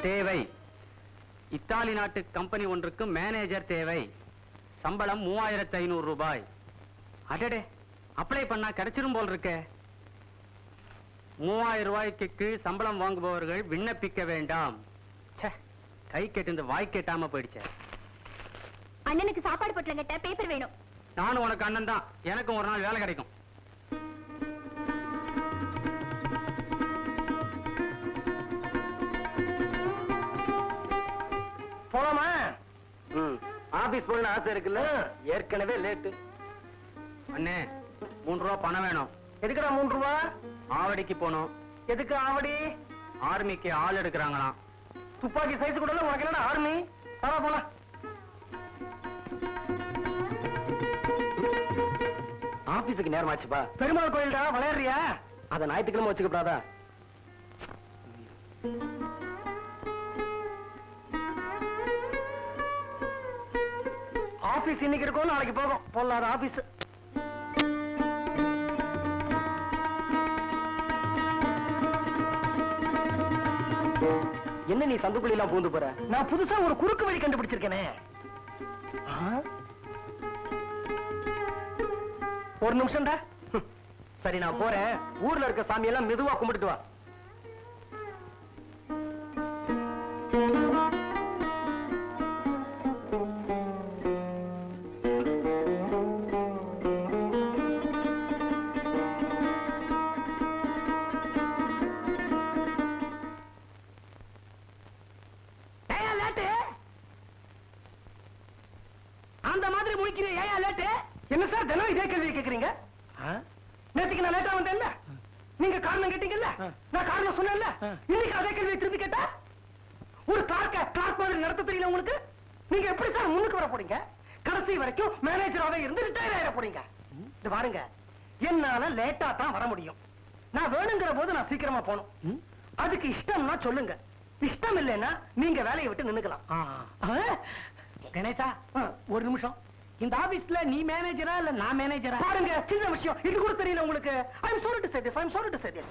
தேவை. இத்தாலி நாட்டு கம்பெனி ஒன்றுக்கு மேனேஜர் தேவை. சம்பளம் மூவாயிரத்து ஐநூறு ரூபாய். அடடே அப்ளை பண்ணா கிடைச்சிரும் போல் இருக்கே மூவாயிரம் ரூபாய்க்கு கீழ் சம்பளம் வாங்குபவர்கள் விண்ணப்பிக்க வேண்டாம். கை கெட்டு இந்த வாய் கெட்டாம போயிடுச்சே. அண்ணனுக்கு சாப்பாடு பொட்டலங்கட்ட பேப்பர் வேணும். நானும் உனக்கு அண்ணன் தான் எனக்கும் ஒரு நாள் வேலை கிடைக்கும். போலாமா? ஆபீஸ் போகணும்னு ஆசை இருக்குல்ல? ஏற்கனவே லேட்டு. அண்ணே மூணு ரூபா பணம் வேணும். எதுக்குடா மூணு ரூபா? ஆவடிக்கு போகணும். எதுக்கு ஆவடி? ஆர்மிக்கு ஆள் எடுக்கிறாங்களாம். துப்பாக்கி சைஸ் கூட உனக்கு என்னடா ஆர்மி? வா போலாம். ஆபீஸுக்கு நேரமாச்சுப்பா. பெருமாள் கோயில்டா விளையாடுறியா? அத ஞாயிற்றுக்கிழமை வச்சுக்கப்படாதா? ஆபீஸ் இன்னைக்கு இருக்கும் நாளைக்கு போகும். பொல்லாத ஆபீஸ். என்ன நீ சந்துக்குள்ள எல்லாம் பூந்து போற? நான் புதுசா ஒரு குறுக்கு வழி கண்டுபிடிச்சிருக்கேனே. ஆ? ஒரு நிமிஷம்டா. சரி நான் போறேன். ஊர்ல இருக்க சாமியெல்லாம் மெதுவா கும்பிட்டுட்டு வா. அந்த மாதிரி முழிக்கிறீங்க ஏயா லேட்டு என்ன சார் தினம் இதே கேள்வி கேக்குறீங்க? நேத்துக்கு நான் லேட்டா வந்தேன்ல? நீங்க காரணம் கேட்டீங்கல்ல? நான் காரணம் சொன்னேன்ல? இன்னைக்கு அதே கேள்வியை திருப்பி கேட்டா? ஒரு கிளார்க்க கிளார்க் மாதிரி நடத்த தெரியல உங்களுக்கு? நீங்க எப்படி சார் முன்னுக்கு வர போறீங்க? கடைசி வரைக்கும் மேனேஜராவே இருந்து ரிட்டையர் ஆயிட போறீங்க? இது பாருங்க. என்னால லேட்டா தான் வர முடியும். நான் வேணுங்கிற போது நான் சீக்கிரமா போகணும். அதுக்கு இஷ்டம்னா சொல்லுங்க. இஷ்டம் இல்லைன்னா நீங்க வேலையை விட்டு நின்னுக்கலாம். கணேசா ஒரு நிமிஷம். இந்த ஆபீஸ்ல நீ மேனேஜரா இல்ல நான் மேனேஜரா பாருங்க சின்ன விஷயம். இது கூட தெரியல உங்களுக்கு. I am sorry to say this I am sorry to say this.